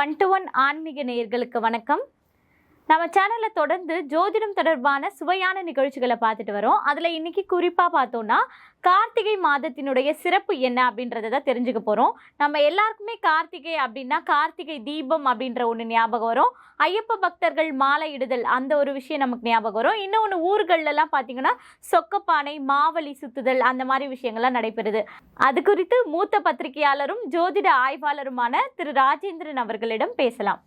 One to one ஆன்மீக நேயர்களுக்கு வணக்கம். நம்ம சேனலில் தொடர்ந்து ஜோதிடம் தொடர்பான சுவையான நிகழ்ச்சிகளை பார்த்துட்டு வரோம். அதில் இன்னைக்கு குறிப்பாக பார்த்தோம்னா கார்த்திகை மாதத்தினுடைய சிறப்பு என்ன அப்படின்றத தான் தெரிஞ்சுக்க போகிறோம் நம்ம எல்லாருக்குமே கார்த்திகை அப்படின்னா கார்த்திகை தீபம் அப்படின்ற ஒன்று ஞாபகம் வரும். ஐயப்ப பக்தர்கள் மாலை இடுதல் அந்த ஒரு விஷயம் நமக்கு ஞாபகம் வரும். இன்னொன்று ஊர்களெல்லாம் பார்த்தீங்கன்னா சொக்கப்பானை மாவலி சுத்துதல் அந்த மாதிரி விஷயங்கள்லாம் நடைபெறுது. அது குறித்து மூத்த பத்திரிகையாளரும் ஜோதிட ஆய்வாளருமான திரு ராஜேந்திரன் அவர்களிடம் பேசலாம்.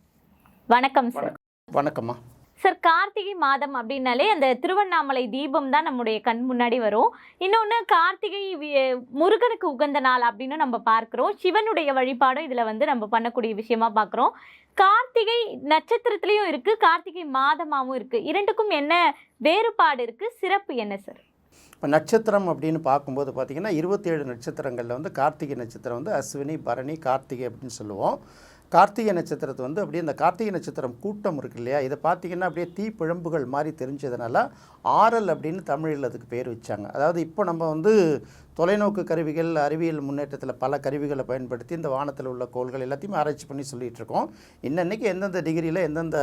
வணக்கம் சார். வணக்கம்மா. சார் கார்த்திகை மாதம் அப்படின்னாலே அந்த திருவண்ணாமலை தீபம் தான் நம்முடைய கண் முன்னாடி வரும். இன்னொன்று கார்த்திகை முருகனுக்கு உகந்த நாள் அப்படின்னு நம்ம பார்க்குறோம். சிவனுடைய வழிபாடும் இதில் வந்து நம்ம பண்ணக்கூடிய விஷயமா பார்க்குறோம். கார்த்திகை நட்சத்திரத்துலேயும் இருக்குது கார்த்திகை மாதமாகவும் இருக்குது இரண்டுக்கும் என்ன வேறுபாடு இருக்குது சிறப்பு என்ன சார்? இப்போ நட்சத்திரம் அப்படின்னு பார்க்கும்போது பார்த்தீங்கன்னா இருபத்தேழு நட்சத்திரங்களில் வந்து கார்த்திகை நட்சத்திரம் வந்து அஸ்வினி பரணி கார்த்திகை அப்படின்னு சொல்லுவோம். கார்த்திகை நட்சத்திரத்தை வந்து அப்படியே இந்த கார்த்திகை நட்சத்திரம் கூட்டம் இருக்கு இல்லையா? இதை பார்த்தீங்கன்னா அப்படியே தீப்பிழம்புகள் மாதிரி தெரிஞ்சதுனால ஆரல் அப்படின்னு தமிழில் அதுக்கு பேர் வச்சாங்க. அதாவது இப்போ நம்ம வந்து தொலைநோக்கு கருவிகள் அறிவியல் முன்னேற்றத்தில் பல கருவிகளை பயன்படுத்தி இந்த வானத்தில் உள்ள கோள்கள் எல்லாத்தையுமே ஆராய்ச்சி பண்ணி சொல்லிகிட்டு இருக்கோம். இன்னன்னைக்கு எந்தெந்த டிகிரியில் எந்தெந்த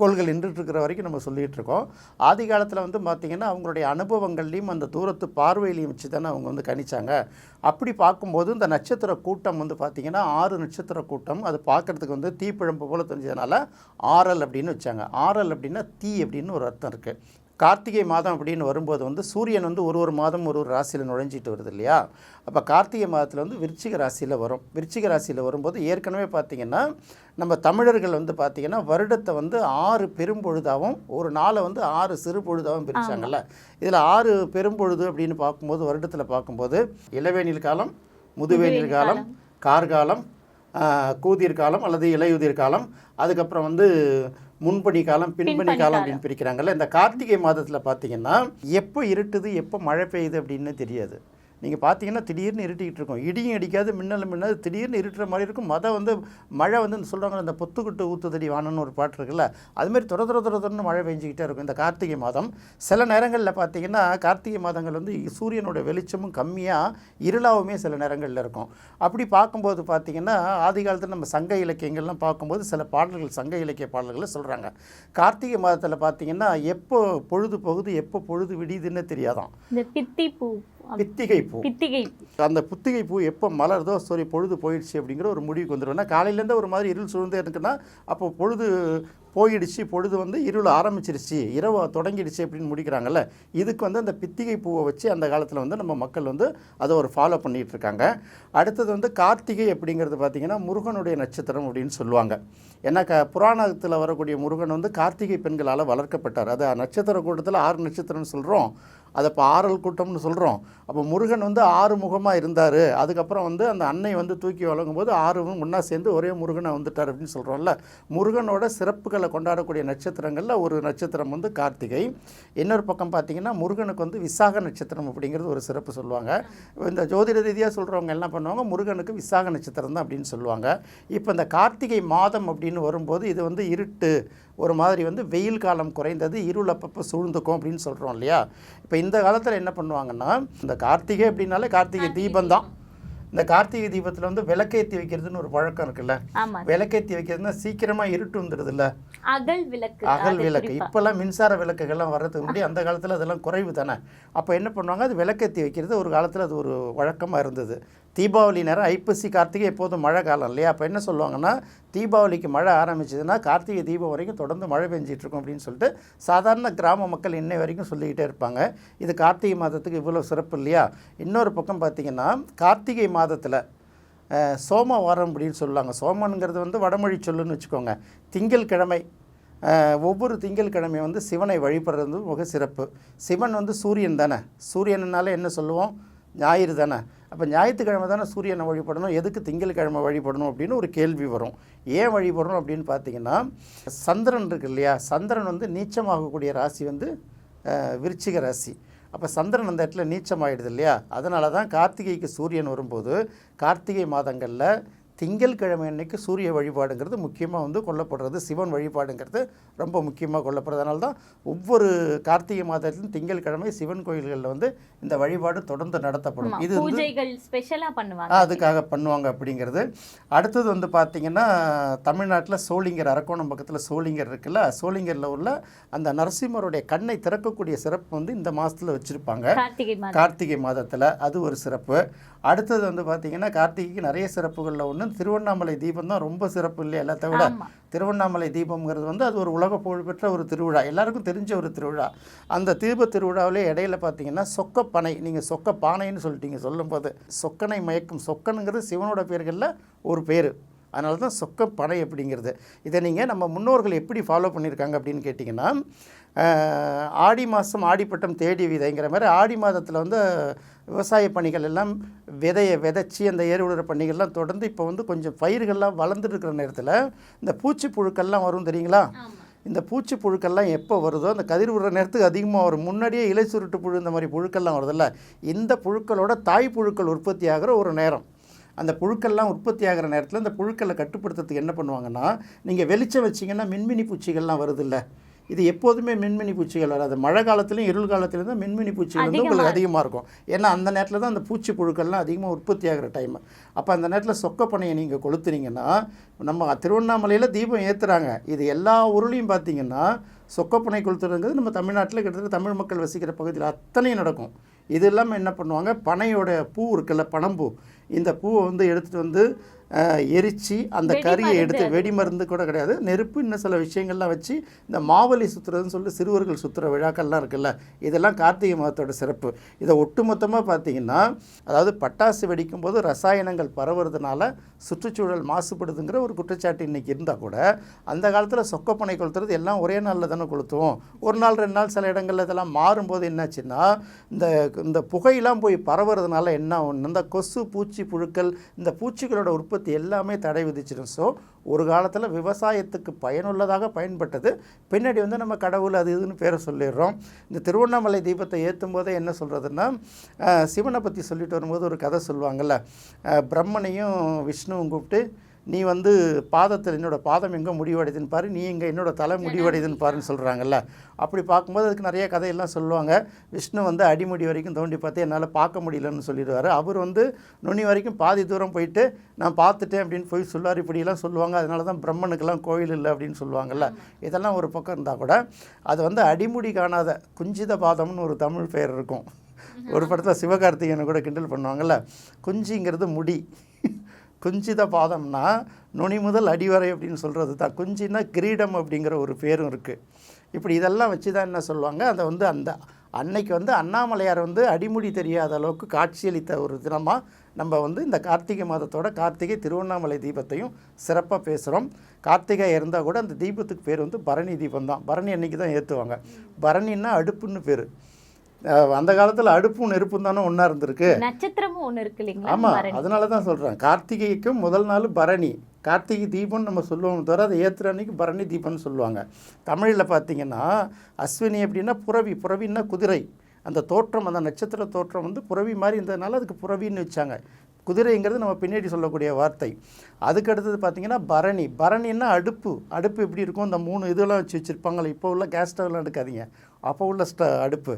கோள்கள் நின்றுட்டுருக்கிற வரைக்கும் நம்ம சொல்லிகிட்டு இருக்கோம். ஆதி காலத்தில் வந்து பார்த்திங்கன்னா அவங்களுடைய அனுபவங்கள்லையும் அந்த தூரத்து பார்வையிலையும் வச்சு தானே அவங்க வந்து கணிச்சாங்க. அப்படி பார்க்கும்போது இந்த நட்சத்திர கூட்டம் வந்து பார்த்திங்கன்னா ஆறு நட்சத்திர கூட்டம் அது பார்க்குறதுக்கு வந்து தீப்பிழம்பு போல் தெரிஞ்சதுனால ஆரல் அப்படின்னு வச்சாங்க. ஆரல் அப்படின்னா தீ அப்படின்னு ஒரு அர்த்தம் இருக்குது கார்த்திகை மாதம் அப்படின்னு வரும்போது வந்து சூரியன் வந்து ஒரு ஒரு மாதம் ஒரு ஒரு ராசியில் நுழைஞ்சிட்டு வருது இல்லையா? அப்போ கார்த்திகை மாதத்தில் வந்து விருச்சிக ராசியில் வரும். விருச்சிக ராசியில் வரும்போது ஏற்கனவே பார்த்திங்கன்னா நம்ம தமிழர்கள் வந்து பார்த்திங்கன்னா வருடத்தை வந்து ஆறு பெரும்பொழுதாகவும் ஒரு நாளை வந்து ஆறு சிறு பொழுதாகவும் பிரிச்சாங்கல்ல. இதில் ஆறு பெரும்பொழுது அப்படின்னு பார்க்கும்போது வருடத்தில் பார்க்கும்போது இளவேனில் காலம் முதுவேனில் காலம். கார்காலம் கூதிர் காலம் அல்லது இலையுதிர் காலம் அதுக்கப்புறம் வந்து முன்பனி காலம் பின்பனி காலம் அப்படின்னு பிரிக்கிறாங்கல்ல இந்த கார்த்திகை மாதத்தில் பார்த்தீங்கன்னா எப்போ இருட்டுது எப்போ மழை பெய்யுது அப்படின்னு தெரியாது. நீங்கள் பார்த்தீங்கன்னா திடீர்னு இருட்டிக்கிட்டு இருக்கும். இடியும் அடிக்காது மின்னலும் மின்னது திடீர்னு இருட்டுற மாதிரி இருக்கும். மழை வந்து மழை வந்து சொல்கிறாங்க அந்த பொத்துக்கிட்டு ஊத்துதடி வானன்னு ஒரு பாட்டு இருக்குல்ல அதுமாதிரி துர துர துரதுரன்னு மழை பெஞ்சிக்கிட்டே இருக்கும். இந்த கார்த்திகை மாதம். சில நேரங்களில் பார்த்தீங்கன்னா கார்த்திகை மாதங்கள் வந்து சூரியனோட வெளிச்சமும் கம்மியாக இருளாவுமே சில நேரங்களில் இருக்கும். அப்படி பார்க்கும்போது பார்த்தீங்கன்னா ஆதி காலத்தில் நம்ம சங்க இலக்கியங்கள்லாம் பார்க்கும்போது சில பாடல்கள் சங்க இலக்கிய பாடல்களை சொல்கிறாங்க கார்த்திகை மாதத்தில் பார்த்தீங்கன்னா எப்போ பொழுது போகுது எப்போ பொழுது விடியுதுன்னு தெரியாதாம் இந்த பித்தி பூ பித்திகை பூ. பித்திகை. அந்த புத்திகை பூ எப்போ மலருதோ சாரி பொழுது போயிடுச்சு அப்படிங்கிற ஒரு முடிவுக்கு வந்துடும் ஏன்னா காலையிலேருந்து ஒரு மாதிரி இருள் சூழ்ந்தே இருக்குன்னா அப்போ பொழுது போயிடுச்சு பொழுது வந்து இருள் ஆரம்பிச்சிருச்சு இரவு தொடங்கிடுச்சு அப்படின்னு முடிக்கிறாங்கல்ல இதுக்கு வந்து அந்த பித்திகை பூவை வச்சு அந்த காலத்தில் வந்து நம்ம மக்கள் வந்து அதை ஒரு ஃபாலோ பண்ணிகிட்டு இருக்காங்க. அடுத்தது வந்து கார்த்திகை அப்படிங்கிறது பார்த்திங்கன்னா முருகனுடைய நட்சத்திரம் அப்படின்னு சொல்லுவாங்க. ஏன்னா க புராணத்தில் வரக்கூடிய முருகன் வந்து கார்த்திகை பெண்களால் வளர்க்கப்பட்டார். அது நட்சத்திர கூட்டத்தில் ஆறு நட்சத்திரம்னு சொல்கிறோம் அதை இப்போ ஆறல் கூட்டம்னு சொல்கிறோம் அப்போ முருகன் வந்து ஆறு முகமாக இருந்தார். அதுக்கப்புறம் வந்து அந்த அன்னை வந்து தூக்கி வழங்கும் போது ஆறு ஒன்றா சேர்ந்து ஒரே முருகனை வந்துட்டார் அப்படின்னு சொல்கிறோம்ல முருகனோட சிறப்புகளை கொண்டாடக்கூடிய நட்சத்திரங்களில் ஒரு நட்சத்திரம் வந்து கார்த்திகை. இன்னொரு பக்கம் பார்த்தீங்கன்னா முருகனுக்கு வந்து விசாக நட்சத்திரம் அப்படிங்கிறது ஒரு சிறப்பு சொல்லுவாங்க. இந்த ஜோதிட ரீதியாக சொல்கிறவங்க என்ன பண்ணுவாங்க? முருகனுக்கு விசாக நட்சத்திரம் தான் அப்படின்னு சொல்லுவாங்க. இப்போ இந்த கார்த்திகை மாதம் அப்படின்னு வரும்போது இது வந்து இருட்டு ஒரு மாதிரி வந்து வெயில் காலம் குறைந்தது இருள் அப்பப்போ சூழ்ந்துக்கும் அப்படின்னு சொல்கிறோம் இல்லையா? இப்போ இந்த காலத்தில் என்ன பண்ணுவாங்கன்னா இந்த கார்த்திகை அப்படின்னாலே கார்த்திகை தீபம். தான் இந்த கார்த்திகை தீபத்தில் வந்து விளக்கேற்றி வைக்கிறதுன்னு ஒரு பழக்கம் இருக்குல்ல? விளக்கேற்றி வைக்கிறதுனா சீக்கிரமாக இருட்டு வந்துடுதுல்ல அகல் விளக்கு அகல் விளக்கு. இப்போல்லாம் மின்சார விளக்குகள்லாம் வர்றதுக்கு முன்னாடி அந்த காலத்தில் அதெல்லாம் குறைவு தானே? அப்போ என்ன பண்ணுவாங்க? அது விளக்கேற்றி வைக்கிறது ஒரு காலத்தில் அது ஒரு வழக்கமாக இருந்தது. தீபாவளி நேரம் ஐப்பசி கார்த்திகை எப்போதும் மழை காலம் இல்லையா? அப்போ என்ன சொல்லுவாங்கன்னா தீபாவளிக்கு மழை ஆரம்பிச்சதுன்னா கார்த்திகை தீபம் வரைக்கும் தொடர்ந்து மழை பெஞ்சிட்டு இருக்கும் அப்படின்னு சொல்லிட்டு சாதாரண கிராம மக்கள் இன்னை வரைக்கும் சொல்லிக்கிட்டே இருப்பாங்க. இது கார்த்திகை மாதத்துக்கு இவ்வளோ சிறப்பு இல்லையா? இன்னொரு பக்கம் பார்த்தீங்கன்னா கார்த்திகை மாதத்தில் சோம வாரம் அப்படின்னு சொல்லுவாங்க. சோமனுங்கிறது வந்து வடமொழி சொல்லுன்னு வச்சுக்கோங்க. திங்கள்கிழமை கிழமை ஒவ்வொரு திங்கள்கிழமையும் வந்து சிவனை வழிபடுறது மிக சிறப்பு. சிவன் வந்து சூரியன் தானே? சூரியனால என்ன சொல்லுவோம்? ஞாயிறு தானே? அப்போ ஞாயிற்றுக்கிழமை தானே சூரியனை வழிபடணும் எதுக்கு திங்கள்கிழமை வழிபடணும் அப்படின்னு ஒரு கேள்வி வரும். ஏன் வழிபடணும் அப்படின்னு பார்த்தீங்கன்னா சந்திரன் இருக்கு இல்லையா? சந்திரன் வந்து நீச்சமாகக்கூடிய ராசி வந்து விருச்சிக ராசி. அப்போ சந்திரன் அந்த இடத்துல நீச்சமாயிடுது இல்லையா? அதனால தான் கார்த்திகைக்கு சூரியன் வரும்போது கார்த்திகை மாதங்களில் திங்கட்கிழமை அன்னைக்கு சூரிய வழிபாடுங்கிறது முக்கியமாக வந்து கொல்லப்படுறது. சிவன் வழிபாடுங்கிறது ரொம்ப முக்கியமாக கொல்லப்படுறது அதனால தான் ஒவ்வொரு கார்த்திகை மாதத்திலும் திங்கட்கிழமை சிவன் கோயில்களில் வந்து இந்த வழிபாடு தொடர்ந்து நடத்தப்படும். இது வந்து பூஜைகள் ஸ்பெஷலா பண்ணுவாங்க. அதுக்காக பண்ணுவாங்க அப்படிங்கிறது. அடுத்தது வந்து பார்த்திங்கன்னா தமிழ்நாட்டில் சோளிங்கர் அரக்கோணம் பக்கத்தில் சோளிங்கர் இருக்குல்ல சோளிங்கரில் உள்ள அந்த நரசிம்மருடைய கண்ணை திறக்கக்கூடிய சிறப்பு வந்து இந்த மாதத்தில் வச்சுருப்பாங்க. கார்த்திகை மாதத்தில் அது ஒரு சிறப்பு. அடுத்தது வந்து பார்த்திங்கன்னா கார்த்திகைக்கு நிறைய சிறப்புகளில் ஒன்று திருவண்ணாமலை தீபம் தான் ரொம்ப சிறப்பு இல்லையா எல்லாத்த விட? திருவண்ணாமலை தீபம்ங்கிறது வந்து அது ஒரு உலக புகழ்பெற்ற ஒரு திருவிழா. எல்லாருக்கும் தெரிஞ்ச ஒரு திருவிழா. அந்த தீப திருவிழாவிலே இடையில பார்த்தீங்கன்னா சொக்கப்பனை நீங்கள் சொக்க பானைன்னு சொல்லிட்டீங்க சொல்லும்போது. சொக்கனை மயக்கும் சொக்கனுங்கிறது சிவனோட பேர்களில் ஒரு பேர். அதனால தான் சொக்கப்பனை அப்படிங்கிறது. இதை நீங்கள் நம்ம முன்னோர்கள் எப்படி ஃபாலோ பண்ணியிருக்காங்க அப்படின்னு கேட்டிங்கன்னா ஆடி மாதம் ஆடிப்பட்டம் தேடி விதைங்கிற மாதிரி ஆடி மாதத்தில் வந்து விவசாய பணிகள் எல்லாம் விதையை விதைச்சி அந்த ஏறு விடுற பணிகள்லாம் தொடர்ந்து இப்போ வந்து கொஞ்சம் பயிர்கள்லாம் வளர்ந்துட்டு இருக்கிற நேரத்தில் இந்த பூச்சி புழுக்கள்லாம் வரும் தெரியுங்களா? இந்த பூச்சி புழுக்கள்லாம் எப்போ வருதோ அந்த கதிர் விடுற நேரத்துக்கு அதிகமாக வரும். முன்னாடியே இலை சுருட்டு புழு இந்த மாதிரி புழுக்கள்லாம் வருதுல்ல? இந்த புழுக்களோட தாய் புழுக்கள் உற்பத்தி ஆகிற ஒரு நேரம். அந்த புழுக்கள்லாம் உற்பத்தி ஆகிற நேரத்தில் இந்த புழுக்களை கட்டுப்படுத்துறதுக்கு என்ன பண்ணுவாங்கன்னா நீங்கள் வெளிச்சம் வச்சிங்கன்னா மின்மினி பூச்சிகள்லாம் வருதுல்ல? இது எப்போதுமே மின்மினி பூச்சிகள் வராது. மழை காலத்துலையும் இருள் காலத்துலையும் தான் மின்மினி பூச்சிகள் வந்து உங்களுக்கு அதிகமாக இருக்கும். ஏன்னா அந்த நேரத்தில் தான் அந்த பூச்சி புழுக்கள்லாம் அதிகமாக உற்பத்தி ஆகிற டைம் அப்போ அந்த நேரத்தில் சொக்கப்பனையை நீங்கள் கொளுத்துனீங்கன்னா நம்ம திருவண்ணாமலையில் தீபம் ஏற்றுறாங்க இது எல்லா ஊர்லேயும் பார்த்தீங்கன்னா சொக்கப்பனை கொளுத்துறதுங்கிறது நம்ம தமிழ்நாட்டில் கிட்டத்தட்ட தமிழ் மக்கள் வசிக்கிற பகுதியில் அத்தனையும் நடக்கும். இது இல்லாமல் என்ன பண்ணுவாங்க? பனையோட பூ இருக்குல்ல பனம்பூ. இந்த பூவை வந்து எடுத்துகிட்டு வந்து எரிச்சு அந்த கறியை எடுத்து. வெடி மருந்து கூட கிடையாது. நெருப்பு இன்னும் சில விஷயங்கள்லாம் வச்சு இந்த மாவலி சுற்றுறதுன்னு சொல்லிட்டு சிறுவர்கள் சுற்றுற விழாக்கள்லாம் இருக்குல்ல இதெல்லாம் கார்த்திகை மாதத்தோட சிறப்பு. இதை ஒட்டுமொத்தமாக பார்த்தீங்கன்னா அதாவது பட்டாசு வெடிக்கும் போது ரசாயனங்கள் பரவுறதுனால சுற்றுச்சூழல் மாசுபடுதுங்கிற ஒரு குற்றச்சாட்டு இன்னைக்கு இருந்தால் கூட அந்த காலத்தில் சொக்கப்பனை கொளுத்துறது எல்லாம் ஒரே நாளில் தானே கொளுத்துவோம். ஒரு நாள் ரெண்டு நாள் சில இடங்கள்ல இதெல்லாம் மாறும்போது என்னாச்சுன்னா இந்த இந்த புகையெல்லாம் போய் பரவுறதுனால என்ன ஒன்று இந்த கொசு பூச்சி புழுக்கள் இந்த பூச்சிகளோட உற்பத்தி எல்லாமே தடை விதிச்சிடும். ஸோ ஒரு காலத்தில் விவசாயத்துக்கு பயனுள்ளதாக பயன்பட்டது. பின்னாடி வந்து நம்ம கடவுள் அது இதுன்னு பேரை சொல்லிடுறோம். இந்த திருவண்ணாமலை தீபத்தை ஏற்றும் போதே என்ன சொல்கிறதுன்னா சிவனை பற்றி சொல்லிட்டு வரும்போது ஒரு கதை சொல்லுவாங்கள்ல பிரம்மனையும் விஷ்ணுவும் கூப்பிட்டு நீ வந்து பாதத்தில் என்னோட பாதம் எங்கே முடிவடையுதுன்னு பாரு நீ எங்கே என்னோட தலை முடிவடையுதுன்னு பாருன்னு சொல்கிறாங்கல்ல அப்படி பார்க்கும்போது அதுக்கு நிறைய கதையெல்லாம் சொல்லுவாங்க. விஷ்ணு வந்து அடிமுடி வரைக்கும் தோண்டி பார்த்து என்னால் பார்க்க முடியலன்னு சொல்லிடுவார். அவர் வந்து நுனி வரைக்கும் பாதி தூரம் போயிட்டு நான் பார்த்துட்டேன் அப்படின்னு போய் சொல்லுவார். இப்படியெல்லாம் சொல்லுவாங்க. அதனால தான் பிரம்மனுக்கெல்லாம் கோயில் இல்லை அப்படின்னு சொல்லுவாங்கல்ல. இதெல்லாம் ஒரு பக்கம் இருந்தால் கூட அது வந்து அடிமுடி காணாத குஞ்சித பாதம்னு ஒரு தமிழ் பெயர் இருக்கும். ஒரு படத்தில் சிவகார்த்திகேயனை கூட கிண்டல் பண்ணுவாங்கல்ல. குஞ்சிங்கிறது முடி. குஞ்சித பாதம்னா நுனி முதல் அடிவரை அப்படின்னு சொல்கிறது தான். குஞ்சின்னா கிரீடம் அப்படிங்கிற ஒரு பேரும் இருக்குது இப்படி இதெல்லாம் வச்சு தான் என்ன சொல்லுவாங்க? அதை வந்து அந்த அன்னைக்கு வந்து அண்ணாமலையார் வந்து அடிமுடி தெரியாத அளவுக்கு காட்சியளித்த ஒரு தினமாக நம்ம வந்து இந்த கார்த்திகை மாதத்தோட கார்த்திகை திருவண்ணாமலை தீபத்தையும் சிறப்பாக பேசுகிறோம் கார்த்திகை இருந்தால் கூட அந்த தீபத்துக்கு பேர் வந்து பரணி தீபம் தான் பரணி அன்னைக்கு தான் ஏற்றுவாங்க பரணின்னா அடுப்புன்னு பேர். அந்த காலத்தில் அடுப்பும் நெருப்பும் தானே ஒன்றா இருந்திருக்கு. நட்சத்திரமும் ஒண்ணு இருக்கு இல்லைங்களா? ஆமாம். அதனால தான் சொல்கிறேன் கார்த்திகைக்கும் முதல் நாள் பரணி. கார்த்திகை தீபம்னு நம்ம சொல்லுவோம் தவிர அதை ஏற்றுற அன்னைக்கு பரணி தீபம்னு சொல்லுவாங்க. தமிழில் பார்த்தீங்கன்னா அஸ்வினி அப்படின்னா புறவி புறவின்னா குதிரை. அந்த தோற்றம் அந்த நட்சத்திர தோற்றம் வந்து புறவி மாதிரி இருந்ததுனால அதுக்கு புறவின்னு வச்சாங்க. குதிரைங்கிறது நம்ம பின்னாடி சொல்லக்கூடிய வார்த்தை. அதுக்கு அடுத்தது பார்த்தீங்கன்னா பரணி. பரணின்னா அடுப்பு. அடுப்பு எப்படி இருக்கும்? இந்த மூணு இதெல்லாம் வச்சு வச்சுருப்பாங்களே இப்போ உள்ள கேஸ் ஸ்டவ்லாம் எடுக்காதீங்க. அப்போ உள்ள ஸ்ட அடுப்பு.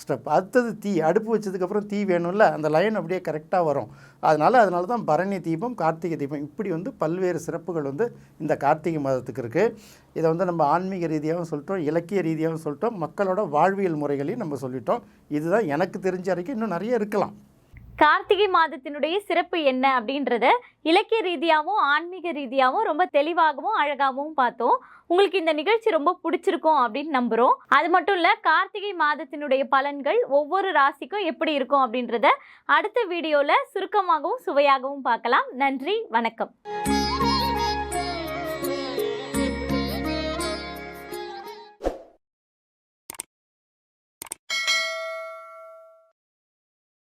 ஸ்டெப் அடுத்தது தீ அடுப்பு வச்சதுக்கப்புறம் தீ வேணும்ல அந்த லைன் அப்படியே கரெக்டாக வரும். அதனால் அதனால தான் பரணி தீபம் கார்த்திகை தீபம் இப்படி வந்து பல்வேறு சிறப்புகள் வந்து இந்த கார்த்திகை மாதத்துக்கு இருக்குது இதை வந்து நம்ம ஆன்மீக ரீதியாகவும் சொல்லிட்டோம் இலக்கிய ரீதியாகவும் சொல்லிட்டோம் மக்களோட வாழ்வியல் முறைகளையும் நம்ம சொல்லிட்டோம். இதுதான் எனக்கு தெரிஞ்ச வரைக்கும் இன்னும் நிறைய இருக்கலாம். கார்த்திகை மாதத்தினுடைய சிறப்பு என்ன அப்படின்றத இலக்கிய ரீதியாகவும் ஆன்மீக ரீதியாகவும் ரொம்ப தெளிவாகவும் அழகாகவும் பார்த்தோம். உங்களுக்கு இந்த நிகழ்ச்சி ரொம்ப பிடிச்சிருக்கும் அப்படின்னு நம்புகிறோம் அது மட்டும் இல்லை கார்த்திகை மாதத்தினுடைய பலன்கள் ஒவ்வொரு ராசிக்கும் எப்படி இருக்கும் அப்படின்றத அடுத்த வீடியோவில் சுருக்கமாகவும் சுவையாகவும் பார்க்கலாம். நன்றி வணக்கம்.